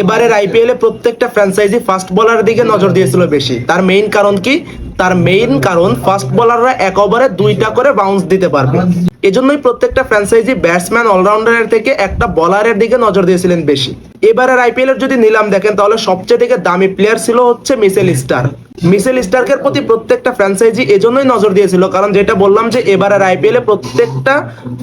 এবারের আইপিএল প্রত্যেকটা franchise fast bowler দিকে নজর দিয়েছিল বেশি। তার মেইন কারণ কি? তার মেইন কারণ ফাস্ট বলাররা এক ওভারে দুইটা করে বাউন্স দিতে পারবে। এজন্যই প্রত্যেকটা ফ্র্যাঞ্চাইজি ব্যাটসম্যান অলরাউন্ডারের থেকে একটা বলারের দিকে নজর দিয়েছিলেন বেশি। এবারের আইপিএল এর যদি নিলাম দেখেন, তাহলে সবচেয়ে থেকে দামি প্লেয়ার ছিল হচ্ছে মিসেল স্টার মিসেল স্টার্কের প্রতি প্রত্যেকটা ফ্র্যাঞ্চাইজি এজন্যই নজর দিয়েছিল, কারণ যেটা বললাম যে এবারের আইপিএল এ প্রত্যেকটা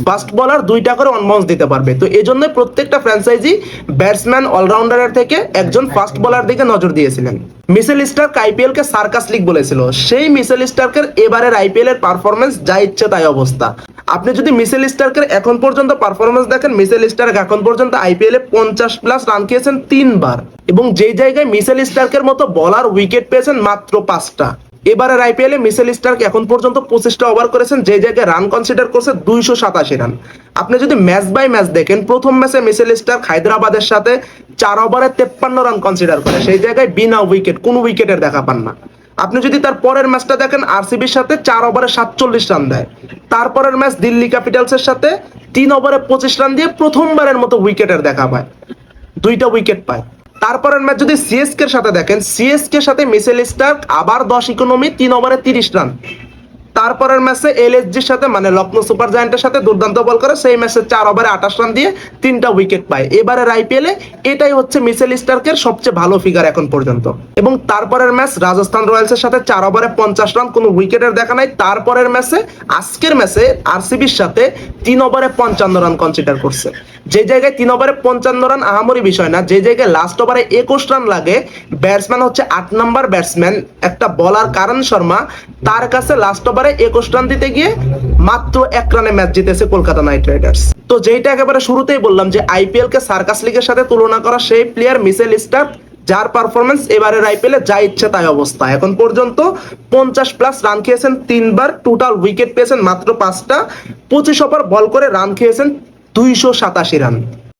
ফাস্ট বলার দুইটা করে অন বাউন্স দিতে পারবে। তো এজন্যই প্রত্যেকটা ফ্র্যাঞ্চাইজি ব্যাটসম্যান অলরাউন্ডারের থেকে একজন ফাস্ট বলার দিকে নজর দিয়েছিলেন। মিসেল স্টার্ক আইপিএল কে সার্কাস লিগ বলেছিল। সেই মিসেল স্টার্কের এবারের আইপিএল এর পারফরমেন্স যা ইচ্ছে তাই অবস্থা। আপনি যদি মিসেল স্টার্কের এখন পর্যন্ত পারফরমেন্স দেখেন, মিসেল স্টার্ক এখন পর্যন্ত আইপিএল এ পঞ্চাশ প্লাস রান খেয়েছেন তিনবার। এবং যেই জায়গায় মিসেল স্টার্কের মতো বলার উইকেট পেয়েছেন, মাত্র পাঁচটা। এবারের আইপিএল মিসেল স্টার্ক এখন পর্যন্ত পঁচিশটা ওভার করেছেন, যে জায়গায় রান কনসিডার করছে দুইশো সাতাশি রান আপনি যদি ম্যাচ বাই ম্যাচ দেখেন, প্রথম ম্যাচে মিসেল স্টার্ক হায়দ্রাবাদের সাথে চার ওভারে তেপ্পান্ন রান কনসিডার করে। সেই জায়গায় বিনা উইকেট কোন উইকেটের দেখা পান না। আপনি যদি তার পরের ম্যাচটা দেখেন আরসিবির সাথে চার ওভারে সাতচল্লিশ রান দেয়। তারপরের ম্যাচ দিল্লি ক্যাপিটালসের সাথে তিন ওভারে পঁচিশ রান দিয়ে প্রথমবারের মতো উইকেটের দেখা পায়। দুইটা উইকেট পায়। তারপরের ম্যাচ যদি সিএসকে এর সাথে দেখেন সিএসকে এর সাথে মিসেল স্টার্ক আবার দশ ইকোনমি তিন ওভারে তিরিশ রান তারপরের ম্যাচে এলএসজির সাথে মানে লখনৌ সুপার জায়ান্টের সাথে দুর্দান্ত বল করে, সেই ম্যাচে চার ওভারে আঠাশ রান দিয়ে তিনটা উইকেট পায়। এবারের আইপিএল এটাই হচ্ছে মিসেল স্টার্কের সবচেয়ে ভালো ফিগার এখন পর্যন্ত। এবং তারপরের ম্যাচ রাজস্থান রয়্যালসের সাথে চার ওভারে পঞ্চাশ রান কোনো উইকেটের দেখা নাই। তারপরের ম্যাচে আজকের ম্যাচে আরসিবির সাথে তিন ওভারে পঞ্চান্ন রান কনসিডার করছে। যে জায়গায় তিন ওভারে পঞ্চান্ন রান আহামরি বিষয় না, যে জায়গায় লাস্ট ওভারে একুশ রান লাগে ব্যাটসম্যান হচ্ছে আট নাম্বার ব্যাটসম্যান একটা বলার কারণ শর্মা, তার কাছে লাস্ট ওভারে একুশ রান দিতে গিয়ে মাত্র এক রানে ম্যাচ জিতেছে কলকাতা নাইট রাইডার্স। তো যেইটা একেবারে শুরুতেই বললাম যে আইপিএল কে সার্কাস লিগের সাথে তুলনা করা সেই প্লেয়ার মিসেল স্টার যার পারফরমেন্স এবারের আইপিএলে যা ইচ্ছে তাই অবস্থা। এখন পর্যন্ত পঞ্চাশ প্লাস রান খেয়েছেন, তিনবার টোটাল উইকেট পেয়েছেন মাত্র পাঁচটা, পঁচিশ ওভার বল করে রান খেয়েছেন দুইশো সাতাশি রান